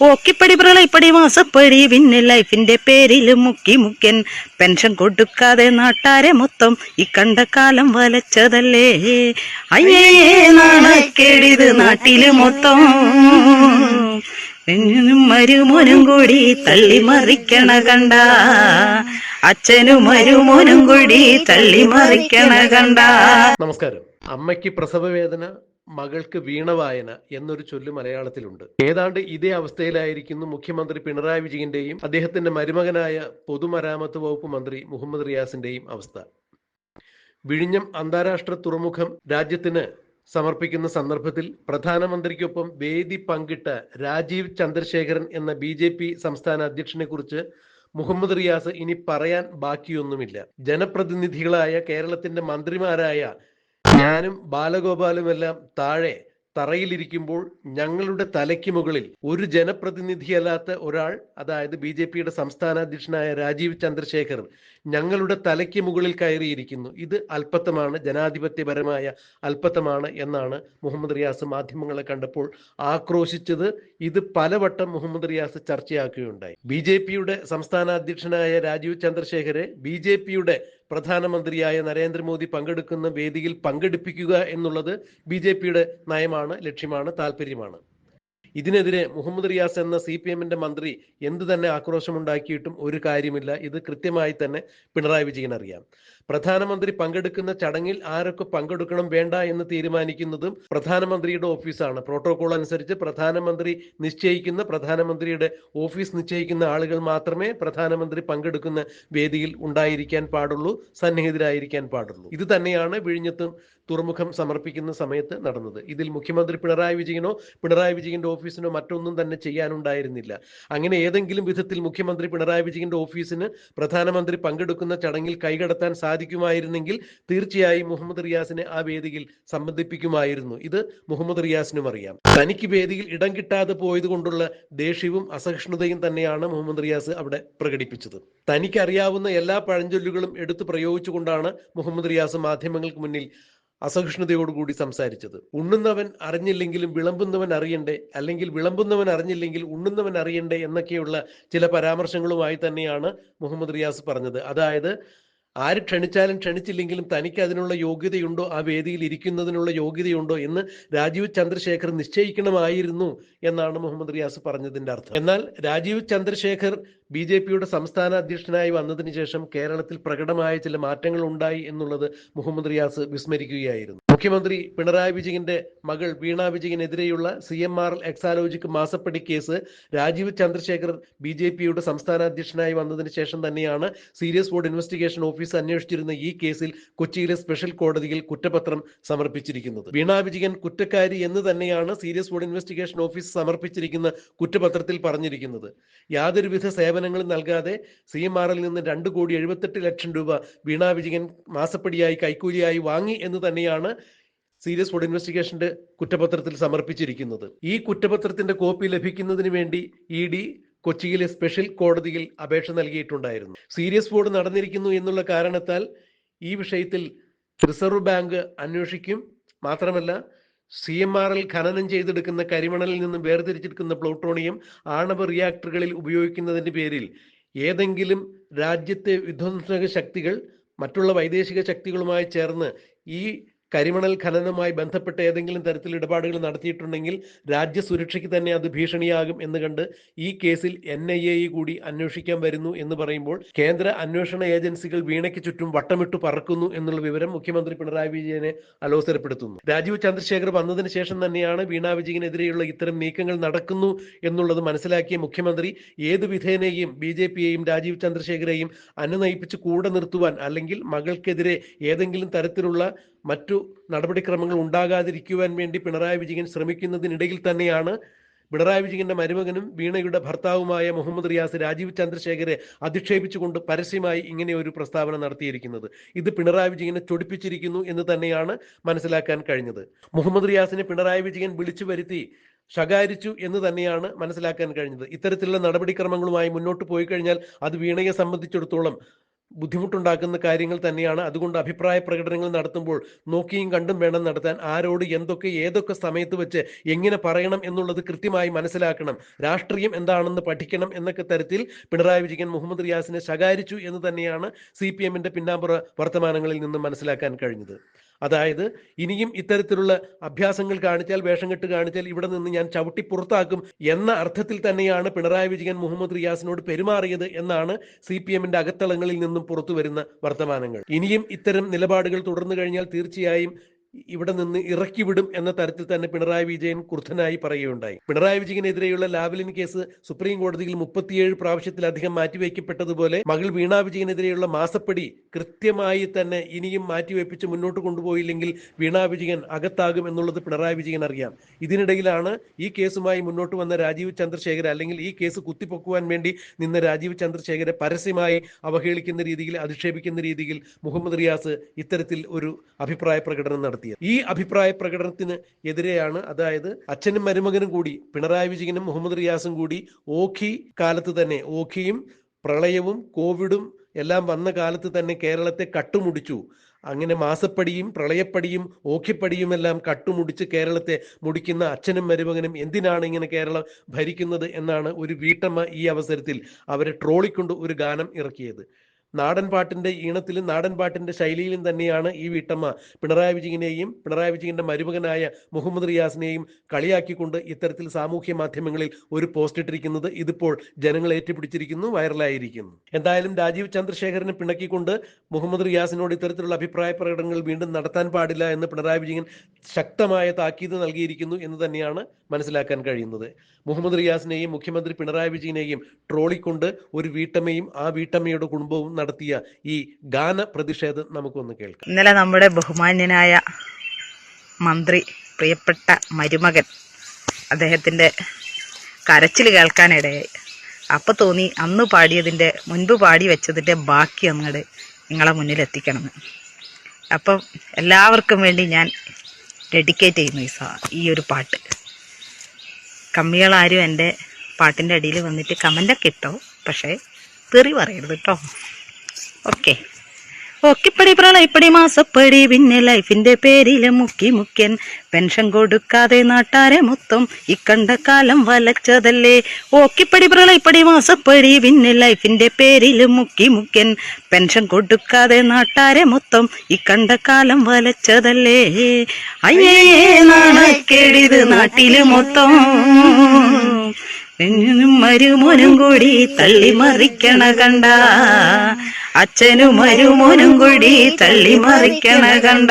ഓക്കിപ്പടി പ്രളയപ്പടി മാസപ്പടി പിന്നെ ലൈഫിന്റെ പേരിൽ മുക്കി മുക്കൻ പെൻഷൻ കൊടുക്കാതെ നാട്ടാരെ മൊത്തം ഈ കണ്ട കാലം വലച്ചതല്ലേ? അയ്യേ നാണക്കേടിത് നാട്ടിൽ മൊത്തം. മരുമോനും കൂടി തള്ളി മറിക്കണ കണ്ട. അച്ഛനും മരുമോനും കൂടി തള്ളി മറിക്കണ കണ്ട. നമസ്കാരം. അമ്മയ്ക്ക് പ്രസവവേദന മകൾക്ക് വീണവായന എന്നൊരു ചൊല്ല് മലയാളത്തിലുണ്ട്. ഏതാണ്ട് ഇതേ അവസ്ഥയിലായിരിക്കുന്നു മുഖ്യമന്ത്രി പിണറായി വിജയന്റെയും അദ്ദേഹത്തിന്റെ മരുമകനായ പൊതുമരാമത്ത് വകുപ്പ് മന്ത്രി മുഹമ്മദ് റിയാസിന്റെയും അവസ്ഥ. വിഴിഞ്ഞം അന്താരാഷ്ട്ര തുറമുഖം രാജ്യത്തിന് സമർപ്പിക്കുന്ന സന്ദർഭത്തിൽ പ്രധാനമന്ത്രിക്കൊപ്പം വേദി പങ്കിട്ട രാജീവ് ചന്ദ്രശേഖരൻ എന്ന ബി ജെ പി സംസ്ഥാന അധ്യക്ഷനെ കുറിച്ച് മുഹമ്മദ് റിയാസ് ഇനി പറയാൻ ബാക്കിയൊന്നുമില്ല. ജനപ്രതിനിധികളായ കേരളത്തിന്റെ മന്ത്രിമാരായ ഞാനും ബാലഗോപാലും എല്ലാം താഴെ തറയിലിരിക്കുമ്പോൾ ഞങ്ങളുടെ തലയ്ക്ക് മുകളിൽ ഒരു ജനപ്രതിനിധിയല്ലാത്ത ഒരാൾ അതായത് ബി ജെ പിയുടെ സംസ്ഥാന അധ്യക്ഷനായ രാജീവ് ചന്ദ്രശേഖർ ഞങ്ങളുടെ തലയ്ക്ക് മുകളിൽ കയറിയിരിക്കുന്നു. ഇത് അല്പത്തമാണ് ജനാധിപത്യപരമായ അല്പത്തമാണ് എന്നാണ് മുഹമ്മദ് റിയാസ് മാധ്യമങ്ങളെ കണ്ടപ്പോൾ ആക്രോശിച്ചത്. ഇത് പലവട്ടം മുഹമ്മദ് റിയാസ് ചർച്ചയാക്കുകയുണ്ടായി. ബി ജെ പിയുടെ സംസ്ഥാന അധ്യക്ഷനായ രാജീവ് ചന്ദ്രശേഖരെ ബി ജെ പിയുടെ പ്രധാനമന്ത്രിയായ നരേന്ദ്രമോദി പങ്കെടുക്കുന്ന വേദിയിൽ പങ്കെടുപ്പിക്കുക എന്നുള്ളത് ബി ജെ പിയുടെ നയമാണ് ലക്ഷ്യമാണ് താല്പര്യമാണ് ഇതിനെതിരെ മുഹമ്മദ് റിയാസ് എന്ന സി പി എമ്മിന്റെ മന്ത്രി എന്ത് തന്നെ ആക്രോശമുണ്ടാക്കിയിട്ടും ഒരു കാര്യമില്ല. ഇത് കൃത്യമായി തന്നെ പിണറായി വിജയൻ അറിയാം. പ്രധാനമന്ത്രി പങ്കെടുക്കുന്ന ചടങ്ങിൽ ആരൊക്കെ പങ്കെടുക്കണം വേണ്ട എന്ന് തീരുമാനിക്കുന്നതും പ്രധാനമന്ത്രിയുടെ ഓഫീസാണ്. പ്രോട്ടോകോൾ അനുസരിച്ച് പ്രധാനമന്ത്രി നിശ്ചയിക്കുന്ന പ്രധാനമന്ത്രിയുടെ ഓഫീസ് നിശ്ചയിക്കുന്ന ആളുകൾ മാത്രമേ പ്രധാനമന്ത്രി പങ്കെടുക്കുന്ന വേദിയിൽ ഉണ്ടായിരിക്കാൻ പാടുള്ളൂ സന്നിഹിതരായിരിക്കാൻ പാടുള്ളൂ. ഇത് തന്നെയാണ് വിഴിഞ്ഞത്തും തുറമുഖം സമർപ്പിക്കുന്ന സമയത്ത് നടന്നത്. ഇതിൽ മുഖ്യമന്ത്രി പിണറായി വിജയനോ പിണറായി വിജയന്റെ ഓഫീസിനോ മറ്റൊന്നും തന്നെ ചെയ്യാനുണ്ടായിരുന്നില്ല. അങ്ങനെ ഏതെങ്കിലും വിധത്തിൽ മുഖ്യമന്ത്രി പിണറായി വിജയന്റെ ഓഫീസിന് പ്രധാനമന്ത്രി പങ്കെടുക്കുന്ന ചടങ്ങിൽ കൈകടത്താൻ സാധിക്കുമായിരുന്നെങ്കിൽ തീർച്ചയായും മുഹമ്മദ് റിയാസിനെ ആ വേദിയിൽ സംബന്ധിപ്പിക്കുമായിരുന്നു. ഇത് മുഹമ്മദ് റിയാസിനും അറിയാം. തനിക്ക് വേദിയിൽ ഇടം കിട്ടാതെ പോയത് കൊണ്ടുള്ള ദേഷ്യവും അസഹിഷ്ണുതയും തന്നെയാണ് മുഹമ്മദ് റിയാസ് അവിടെ പ്രകടിപ്പിച്ചത്. തനിക്കറിയാവുന്ന എല്ലാ പഴഞ്ചൊല്ലുകളും എടുത്തു പ്രയോഗിച്ചുകൊണ്ടാണ് മുഹമ്മദ് റിയാസ് മാധ്യമങ്ങൾക്ക് മുന്നിൽ അസഹിഷ്ണുതയോടുകൂടി സംസാരിച്ചത്. ഉണ്ണുന്നവൻ അറിഞ്ഞില്ലെങ്കിലും വിളമ്പുന്നവൻ അറിയണ്ടേ? അല്ലെങ്കിൽ വിളമ്പുന്നവൻ അറിഞ്ഞില്ലെങ്കിൽ ഉണ്ണുന്നവൻ അറിയണ്ടേ? എന്നൊക്കെയുള്ള ചില പരാമർശങ്ങളുമായി തന്നെയാണ് മുഹമ്മദ് റിയാസ് പറഞ്ഞത്. അതായത് ആര് ക്ഷണിച്ചാലും ക്ഷണിച്ചില്ലെങ്കിലും തനിക്ക് അതിനുള്ള യോഗ്യതയുണ്ടോ? ആ വേദിയിൽ ഇരിക്കുന്നതിനുള്ള യോഗ്യതയുണ്ടോ? എന്ന് രാജീവ് ചന്ദ്രശേഖർ നിശ്ചയിക്കണമായിരുന്നു എന്നാണ് മുഹമ്മദ് റിയാസ് പറഞ്ഞതിന്റെ അർത്ഥം. എന്നാൽ രാജീവ് ചന്ദ്രശേഖർ ബി ജെ പിയുടെ സംസ്ഥാന അധ്യക്ഷനായി വന്നതിന് ശേഷം കേരളത്തിൽ പ്രകടമായ ചില മാറ്റങ്ങൾ ഉണ്ടായി എന്നുള്ളത് മുഹമ്മദ് റിയാസ് വിസ്മരിക്കുകയായിരുന്നു. മുഖ്യമന്ത്രി പിണറായി വിജയന്റെ മകൾ Veena വിജയനെതിരെയുള്ള C M R L Exalogic മാസപ്പടി case Rajeev Chandrasekhar B J പിയുടെ സംസ്ഥാന അധ്യക്ഷനായി വന്നതിന് ശേഷം തന്നെയാണ് സീരിയസ് ബോർഡ് ഇൻവെസ്റ്റിഗേഷൻ ഓഫീസ് അന്വേഷിച്ചിരുന്ന ഈ കേസിൽ കൊച്ചിയിലെ സ്പെഷ്യൽ കോടതിയിൽ കുറ്റപത്രം സമർപ്പിച്ചിരിക്കുന്നത്. വീണ വിജയൻ കുറ്റക്കാരി എന്ന് തന്നെയാണ് സീരിയസ് ബോർഡ് ഇൻവെസ്റ്റിഗേഷൻ ഓഫീസ് സമർപ്പിച്ചിരിക്കുന്ന കുറ്റപത്രത്തിൽ പറഞ്ഞിരിക്കുന്നത്. യാതൊരുവിധ സേവനങ്ങളും നൽകാതെ സി എം ആറിൽ നിന്ന് രണ്ട് കോടി എഴുപത്തെട്ട് ലക്ഷം രൂപ വീണ വിജയൻ മാസപ്പടിയായി കൈക്കൂലിയായി വാങ്ങി എന്ന് തന്നെയാണ് സീരിയസ് ഫുഡ് ഇൻവെസ്റ്റിഗേഷന്റെ കുറ്റപത്രത്തിൽ സമർപ്പിച്ചിരിക്കുന്നത്. ഈ കുറ്റപത്രത്തിന്റെ കോപ്പി ലഭിക്കുന്നതിന് വേണ്ടി ഇ ഡി കൊച്ചിയിലെ സ്പെഷ്യൽ കോടതിയിൽ അപേക്ഷ നൽകിയിട്ടുണ്ടായിരുന്നു. സീരിയസ് ബോർഡ് നടന്നിരിക്കുന്നു എന്നുള്ള കാരണത്താൽ ഈ വിഷയത്തിൽ റിസർവ് ബാങ്ക് അന്വേഷിക്കും. മാത്രമല്ല സി എം ആർ എൽ ഖനനം ചെയ്തെടുക്കുന്ന കരിമണലിൽ നിന്നും വേർതിരിച്ചെടുക്കുന്ന പ്ലൂട്ടോണിയം ആണവ റിയാക്ടറുകളിൽ ഉപയോഗിക്കുന്നതിന്റെ പേരിൽ ഏതെങ്കിലും രാജ്യത്തെ വിധ്വംസക ശക്തികൾ മറ്റുള്ള വൈദേശിക ശക്തികളുമായി ചേർന്ന് ഈ കരിമണൽ ഖനനവുമായി ബന്ധപ്പെട്ട് ഏതെങ്കിലും തരത്തിൽ ഇടപാടുകൾ നടത്തിയിട്ടുണ്ടെങ്കിൽ രാജ്യസുരക്ഷയ്ക്ക് തന്നെ അത് ഭീഷണിയാകും എന്ന് കണ്ട് ഈ കേസിൽ എൻ ഐ എ കൂടി അന്വേഷിക്കാൻ വരുന്നു എന്ന് പറയുമ്പോൾ കേന്ദ്ര അന്വേഷണ ഏജൻസികൾ വീണയ്ക്ക് ചുറ്റും വട്ടമിട്ട് പറക്കുന്നു എന്നുള്ള വിവരം മുഖ്യമന്ത്രി പിണറായി വിജയനെ അലോസരപ്പെടുത്തുന്നു. രാജീവ് ചന്ദ്രശേഖർ വന്നതിന് ശേഷം തന്നെയാണ് വീണ വിജയനെതിരെയുള്ള ഇത്തരം നീക്കങ്ങൾ നടക്കുന്നു എന്നുള്ളത് മനസ്സിലാക്കിയ മുഖ്യമന്ത്രി ഏത് വിധേനയും ബി ജെ പിയെയും രാജീവ് ചന്ദ്രശേഖരെയും അനുനയിപ്പിച്ച് കൂടെ നിർത്തുവാൻ അല്ലെങ്കിൽ മകൾക്കെതിരെ ഏതെങ്കിലും തരത്തിലുള്ള മറ്റു നടപടിക്രമങ്ങൾ ഉണ്ടാകാതിരിക്കുവാൻ വേണ്ടി പിണറായി വിജയൻ ശ്രമിക്കുന്നതിനിടയിൽ തന്നെയാണ് പിണറായി വിജയന്റെ മരുമകനും വീണയുടെ ഭർത്താവുമായ മുഹമ്മദ് റിയാസ് രാജീവ് ചന്ദ്രശേഖരെ അധിക്ഷേപിച്ചുകൊണ്ട് പരസ്യമായി ഇങ്ങനെ ഒരു പ്രസ്താവന നടത്തിയിരിക്കുന്നത്. ഇത് പിണറായി വിജയനെ ചൊടിപ്പിച്ചിരിക്കുന്നു എന്ന് തന്നെയാണ് മനസ്സിലാക്കാൻ കഴിഞ്ഞത്. മുഹമ്മദ് റിയാസിനെ പിണറായി വിജയൻ വിളിച്ചു വരുത്തി ശകാരിച്ചു എന്ന് തന്നെയാണ് മനസ്സിലാക്കാൻ കഴിഞ്ഞത്. ഇത്തരത്തിലുള്ള നടപടിക്രമങ്ങളുമായി മുന്നോട്ട് പോയി കഴിഞ്ഞാൽ അത് വീണയെ സംബന്ധിച്ചിടത്തോളം ബുദ്ധിമുട്ടുണ്ടാക്കുന്ന കാര്യങ്ങൾ തന്നെയാണ്. അതുകൊണ്ട് അഭിപ്രായ പ്രകടനങ്ങൾ നടത്തുമ്പോൾ നോക്കിയും കണ്ടും വേണം നടത്താൻ. ആരോട് എന്തൊക്കെ ഏതൊക്കെ സമയത്ത് വെച്ച് എങ്ങനെ പറയണം എന്നുള്ളത് കൃത്യമായി മനസ്സിലാക്കണം. രാഷ്ട്രീയം എന്താണെന്ന് പഠിക്കണം എന്നൊക്കെ തരത്തിൽ പിണറായി വിജയൻ മുഹമ്മദ് റിയാസിനെ ശകാരിച്ചു എന്ന് തന്നെയാണ് സി പി എമ്മിന്റെ പിന്നാമ്പുറ വർത്തമാനങ്ങളിൽ നിന്നും മനസ്സിലാക്കാൻ കഴിഞ്ഞത്. അതായത് ഇനിയും ഇത്തരത്തിലുള്ള അഭ്യാസങ്ങൾ കാണിച്ചാൽ വേഷം കെട്ട് കാണിച്ചാൽ ഇവിടെ നിന്ന് ഞാൻ ചവിട്ടി പുറത്താക്കും എന്ന അർത്ഥത്തിൽ തന്നെയാണ് പിണറായി വിജയൻ മുഹമ്മദ് റിയാസിനോട് പെരുമാറിയത് എന്നാണ് സി പി എമ്മിന്റെ അകത്തളങ്ങളിൽ നിന്നും പുറത്തു വരുന്ന വർത്തമാനങ്ങൾ. ഇനിയും ഇത്തരം നിലപാടുകൾ തുടർന്നു കഴിഞ്ഞാൽ തീർച്ചയായും ഇവിടെ നിന്ന് ഇറക്കി വിടും എന്ന തരത്തിൽ തന്നെ പിണറായി വിജയൻ കുർദ്ധനായി പറയുകയുണ്ടായി. പിണറായി വിജയനെതിരെയുള്ള ലാവലിൻ കേസ് സുപ്രീം കോടതിയിൽ മുപ്പത്തിയേഴ് പ്രാവശ്യത്തിലധികം മാറ്റിവെക്കപ്പെട്ടതുപോലെ മകൾ വീണ വിജയനെതിരെയുള്ള മാസപ്പടി കൃത്യമായി തന്നെ ഇനിയും മാറ്റിവെപ്പിച്ച് മുന്നോട്ട് കൊണ്ടുപോയില്ലെങ്കിൽ വീണ വിജയൻ അകത്താകും എന്നുള്ളത് പിണറായി വിജയൻ അറിയാം. ഇതിനിടയിലാണ് ഈ കേസുമായി മുന്നോട്ട് വന്ന രാജീവ് ചന്ദ്രശേഖർ അല്ലെങ്കിൽ ഈ കേസ് കുത്തിപ്പൊക്കുവാൻ വേണ്ടി നിന്ന രാജീവ് ചന്ദ്രശേഖരെ പരസ്യമായി അവഹേളിക്കുന്ന രീതിയിൽ അധിക്ഷേപിക്കുന്ന രീതിയിൽ മുഹമ്മദ് റിയാസ് ഇത്തരത്തിൽ ഒരു അഭിപ്രായ പ്രകടനം നടത്തിയത്. ഈ അഭിപ്രായ പ്രകടനത്തിന് എതിരെയാണ് അതായത് അച്ഛനും മരുമകനും കൂടി പിണറായി വിജയനും മുഹമ്മദ് റിയാസും കൂടി ഓഖി കാലത്ത് തന്നെ ഓഖിയും പ്രളയവും കോവിഡും എല്ലാം വന്ന കാലത്ത് തന്നെ കേരളത്തെ കട്ടുമുടിച്ചു. അങ്ങനെ മാസപ്പടിയും പ്രളയപ്പടിയും ഓഖിപ്പടിയും എല്ലാം കട്ടുമുടിച്ച് കേരളത്തെ മുടിക്കുന്ന അച്ഛനും മരുമകനും എന്തിനാണ് ഇങ്ങനെ കേരളം ഭരിക്കുന്നത് എന്നാണ് ഒരു വീട്ടമ്മ ഈ അവസരത്തിൽ അവരെ ട്രോളിക്കൊണ്ട് ഒരു ഗാനം ഇറക്കിയത്. നാടൻ പാട്ടിന്റെ ഈണത്തിലും നാടൻ പാട്ടിന്റെ ശൈലിയിലും തന്നെയാണ് ഈ വീട്ടമ്മ പിണറായി വിജയനെയും പിണറായി വിജയന്റെ മരുമകനായ മുഹമ്മദ് റിയാസിനെയും കളിയാക്കിക്കൊണ്ട് ഇത്തരത്തിൽ സാമൂഹ്യ മാധ്യമങ്ങളിൽ ഒരു പോസ്റ്റ് ഇട്ടിരിക്കുന്നത് ഇതിപ്പോൾ ജനങ്ങൾ ഏറ്റുപിടിച്ചിരിക്കുന്നു വൈറലായിരിക്കുന്നു. എന്തായാലും രാജീവ് ചന്ദ്രശേഖരനെ പിണക്കിക്കൊണ്ട് മുഹമ്മദ് റിയാസിനോട് ഇത്തരത്തിലുള്ള അഭിപ്രായ പ്രകടനങ്ങൾ വീണ്ടും നടത്താൻ പാടില്ല എന്ന് പിണറായി വിജയൻ ശക്തമായ താക്കീത് നൽകിയിരിക്കുന്നു എന്ന് തന്നെയാണ് മനസ്സിലാക്കാൻ കഴിയുന്നത്. മുഹമ്മദ് റിയാസിനെയും മുഖ്യമന്ത്രി പിണറായി വിജയനെയും ട്രോളിക്കൊണ്ട് ഒരു വീട്ടമ്മയും ആ വീട്ടമ്മയുടെ കുടുംബവും നടത്തിയ ഈ ഗാന പ്രതിഷേധം നമുക്കൊന്ന് കേൾക്കാം. ഇന്നലെ നമ്മുടെ ബഹുമാന്യനായ മന്ത്രി പ്രിയപ്പെട്ട മരുമകൻ അദ്ദേഹത്തിന്റെ കരച്ചിൽ കേൾക്കാനിടയായി. അപ്പോൾ തോന്നി അന്ന് പാടിയതിന്റെ മുൻപ് പാടി വെച്ചതിന്റെ ബാക്കി അങ്ങോട്ട് നിങ്ങളെ മുന്നിൽ എത്തിക്കണമെന്ന്. അപ്പം എല്ലാവർക്കും വേണ്ടി ഞാൻ ഡെഡിക്കേറ്റ് ചെയ്യുന്നു ഈ സാ ഈ ഒരു പാട്ട്. കമ്മികളാരും എന്റെ പാട്ടിന്റെ അടിയിൽ വന്നിട്ട് കമന്റൊക്കെ ഇട്ടോ പക്ഷേ തെറി പറയരുത് കേട്ടോ. ഓക്കെ. ഓക്കിപ്പടി പ്രളയപ്പടി മാസപ്പടി പിന്നെ ലൈഫിന്റെ പേരിലെ മുക്കി മുക്കൻ പെൻഷൻ കൊടുക്കാതെ നാട്ടാരെ മൊത്തം ഇക്കണ്ട കാലം വലച്ചതല്ലേ? ഓക്കിപ്പടി പ്രളയപ്പടി മാസപ്പടി പിന്നെ ലൈഫിന്റെ പേരിൽ മുക്കി മുക്കൻ പെൻഷൻ കൊടുക്കാതെ നാട്ടാരെ മൊത്തം ഇക്കണ്ട കാലം വലച്ചതല്ലേ? അയ്യേ നാണക്കേടിത് നാട്ടിൽ മൊത്തം. മരുമോനും കൂടി തള്ളി മറിക്കണ കണ്ട. അച്ഛനും മരുമോനും കൂടി തള്ളി മറിക്കണ കണ്ട.